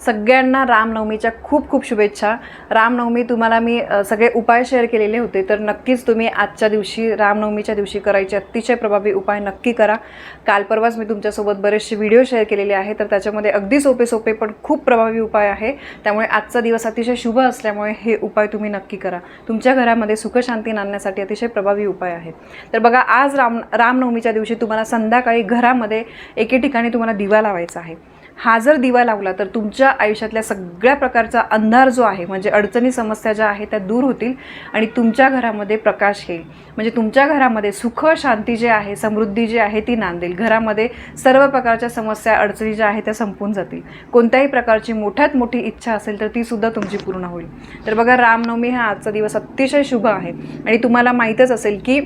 सगळ्यांना रामनवमीच्या खूप खूप शुभेच्छा. रामनवमी तुम्हाला मी सगळे उपाय शेअर केलेले होते तर नक्कीच तुम्ही आजच्या दिवशी रामनवमीच्या दिवशी करायचे अतिशय प्रभावी उपाय नक्की करा. काल परवाच मी तुमच्यासोबत बरेचसे व्हिडिओ शेअर केलेले आहे तर त्याच्यामध्ये अगदी सोपे सोपे पण खूप प्रभावी उपाय आहे. त्यामुळे आजचा दिवस अतिशय शुभ असल्यामुळे हे उपाय तुम्ही नक्की करा. तुमच्या घरामध्ये सुखशांती आणण्यासाठी अतिशय प्रभावी उपाय आहे तर बघा आज राम रामनवमीच्या दिवशी तुम्हाला संध्याकाळी घरामध्ये एके ठिकाणी तुम्हाला दिवा लावायचा आहे. हा जर दिवा लावला तर तुमच्या आयुष्यातल्या सगळ्या प्रकारचा अंधार जो आहे म्हणजे अडचणी समस्या ज्या आहेत त्या दूर होतील आणि तुमच्या घरामध्ये प्रकाश येईल. म्हणजे तुमच्या घरामध्ये सुख शांती जे आहे समृद्धी जी आहे ती नांदेल. घरामध्ये सर्व प्रकारच्या समस्या अडचणी ज्या आहेत त्या संपून जातील. कोणत्याही प्रकारची मोठ्यात मोठी इच्छा असेल तर ती सुद्धा तुमची पूर्ण होईल. तर बघा रामनवमी हा आजचा दिवस अतिशय शुभ आहे. आणि तुम्हाला माहीतच असेल की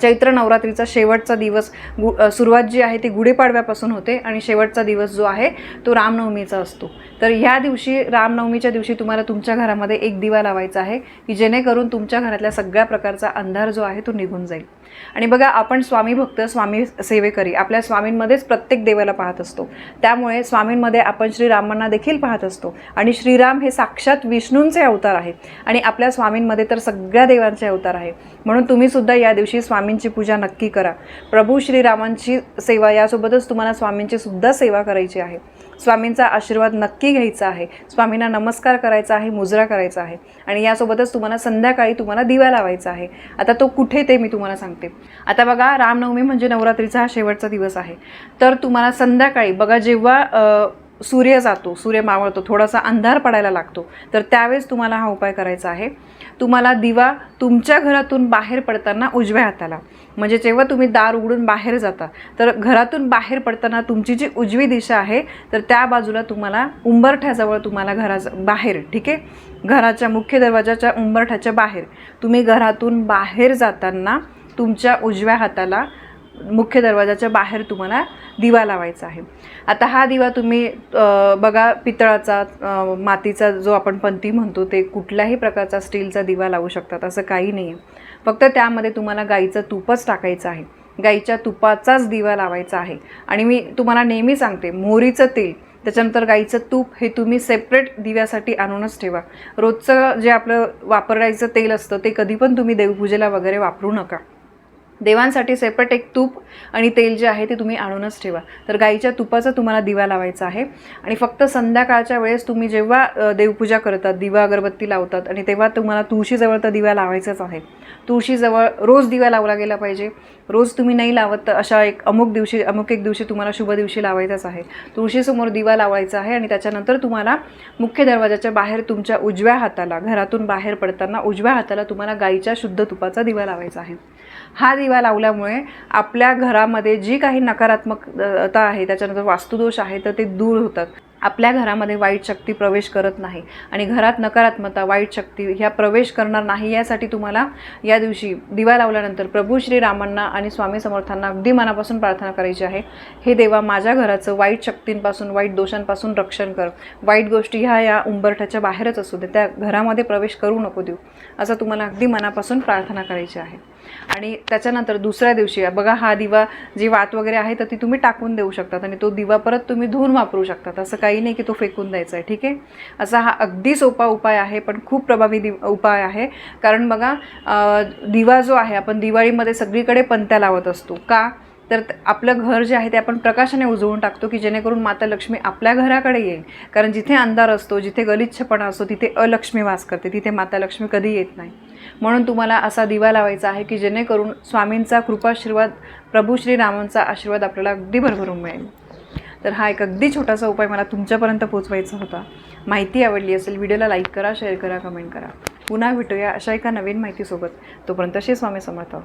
चैत्र नवरात्रीचा शेवटचा दिवस गु सुरुवात जी आहे ती गुढीपाडव्यापासून होते आणि शेवटचा दिवस जो आहे तो रामनवमीचा असतो. तर ह्या दिवशी रामनवमीच्या दिवशी तुम्हाला तुमच्या घरामध्ये एक दिवा लावायचा आहे की जेणेकरून तुमच्या घरातल्या सगळ्या प्रकारचा अंधार जो आहे तो निघून जाईल. आणि बघा आपण स्वामी भक्त स्वामी सेवेकरी आपल्या स्वामींमध्येच प्रत्येक देवाला पाहत असतो. त्यामुळे स्वामींमध्ये आपण श्रीरामांना देखील पाहत असतो. आणि श्रीराम हे साक्षात विष्णूंचे अवतार आहेत. आणि आपल्या स्वामींमध्ये तर सगळ्या देवांचे अवतार आहे म्हणून तुम्ही सुद्धा या दिवशी स्वामींची पूजा नक्की करा. प्रभू श्रीरामांची सेवा यासोबतच तुम्हाला स्वामींची सुद्धा सेवा करायची आहे. स्वामींचा आशीर्वाद नक्की घ्यायचा आहे. स्वामींना नमस्कार करायचा आहे मुजरा करायचा आहे. आणि यासोबतच तुम्हाला संध्याकाळी तुम्हाला दिवा लावायचा आहे. आता तो कुठे ते मी तुम्हाला सांगते. आता बघा रामनवमी म्हणजे नवरात्रीचा हा शेवटचा दिवस आहे. तर तुम्हाला संध्याकाळी बघा जेव्हा सूर्य जातो सूर्य मावळतो थोडासा अंधार पडायला लागतो. तर त्यावेळेस तुम्हाला हा उपाय करायचा आहे. तुम्हाला दिवा तुमच्या घरातून बाहेर पडताना उजव्या हाताला. म्हणजे जेव्हा तुम्ही दार उघडून बाहेर जाता तर घरातून बाहेर पडताना तुमची जी उजवी दिशा आहे तर त्या बाजूला तुम्हाला उंबरठ्याजवळ तुम्हाला घराच्या बाहेर ठीक आहे? घराच्या मुख्य दरवाजाच्या उंबरठ्याच्या बाहेर. तुम्ही घरातून बाहेर जाताना तुमच्या उजव्या हाताला मुख्य दरवाजाच्या बाहेर तुम्हाला दिवा लावायचा आहे. आता हा दिवा तुम्ही बघा पितळाचा मातीचा जो आपण पंथी म्हणतो ते कुठल्याही प्रकारचा स्टीलचा दिवा लावू शकतात असं काही नाही आहे फक्त त्यामध्ये तुम्हाला गाईचं तूपच टाकायचं आहे. गाईच्या तुपाचाच दिवा लावायचा आहे. आणि मी तुम्हाला नेहमी सांगते मोहरीचं तेल त्याच्यानंतर गाईचं तूप हे तुम्ही सेपरेट दिव्यासाठी आणूनच ठेवा. रोजचं जे आपलं वापरायचं तेल असतं ते कधी पण तुम्ही देवपूजेला वगैरे वापरू नका. देवांसाठी सेपरेट एक तूप आणि तेल जे आहे ते तुम्ही आणूनच ठेवा. तर गाईच्या तुपाचा तुम्हाला दिवा लावायचा आहे. आणि फक्त संध्याकाळच्या वेळेस तुम्ही जेव्हा देवपूजा करतात दिवा अगरबत्ती लावतात आणि तेव्हा तुम्हाला तुळशीजवळ तर दिवा लावायचाच आहे. तुळशीजवळ रोज दिवा लावला गेला पाहिजे. रोज तुम्ही नाही लावत तर अशा एक अमुक दिवशी अमुक एक दिवशी तुम्हाला शुभ दिवशी लावायचाच आहे. तुळशीसमोर दिवा लावायचा आहे आणि त्याच्यानंतर तुम्हाला मुख्य दरवाजाच्या बाहेर तुमच्या उजव्या हाताला घरातून बाहेर पडताना उजव्या हाताला तुम्हाला गाईच्या शुद्ध तुपाचा दिवा लावायचा आहे. हा दिवा लावल्यामुळे आपल्या घरामध्ये जी काही नकारात्मकता आहे त्याच्यानंतर वास्तुदोष आहे तर ते दूर होतात. आपल्या घरामध्ये वाईट शक्ती प्रवेश करत नाही आणि घरात नकारात्मकता वाईट शक्ती ह्या प्रवेश करणार नाही यासाठी तुम्हाला या दिवशी दिवा लावल्यानंतर प्रभू श्रीरामांना आणि स्वामी समर्थांना अगदी मनापासून प्रार्थना करायची आहे. हे देवा माझ्या घराचं वाईट शक्तींपासून वाईट दोषांपासून रक्षण कर. वाईट गोष्टी ह्या या उंबरठ्याच्या बाहेरच असू दे. त्या घरामध्ये प्रवेश करू नको देऊ. असं तुम्हाला अगदी मनापासून प्रार्थना करायची आहे. आणि त्याच्यानंतर दुसऱ्या दिवशी बघा हा दिवा जी वात वगैरे आहे तर ती तुम्ही टाकून देऊ शकतात आणि तो दिवा परत तुम्ही धुवून वापरू शकतात. असं काय काही नाही की तो फेकून द्यायचा आहे ठीक आहे? असा हा अगदी सोपा उपाय आहे पण खूप प्रभावी दि उपाय आहे. कारण बघा दिवा जो आहे आपण दिवाळीमध्ये सगळीकडे पंत्या लावत असतो. का? तर आपलं घर जे आहे ते आपण प्रकाशाने उजळून टाकतो की जेणेकरून माता लक्ष्मी आपल्या घराकडे येईल. कारण जिथे अंधार असतो जिथे गलिच्छपणा असतो तिथे अलक्ष्मी वास करते. तिथे माता लक्ष्मी कधी येत नाही. म्हणून तुम्हाला असा दिवा लावायचा आहे की जेणेकरून स्वामींचा कृपाशीर्वाद प्रभू श्रीरामांचा आशीर्वाद आपल्याला अगदी भरभरून मिळेल. तर हा एक अगदी छोटासा उपाय मला तुमच्यापर्यंत पोचवायचा होता. माहिती आवडली असेल व्हिडिओला लाईक करा शेअर करा कमेंट करा. पुन्हा भेटूया अशा एका नवीन माहितीसोबत. तोपर्यंत श्री स्वामी समर्थ.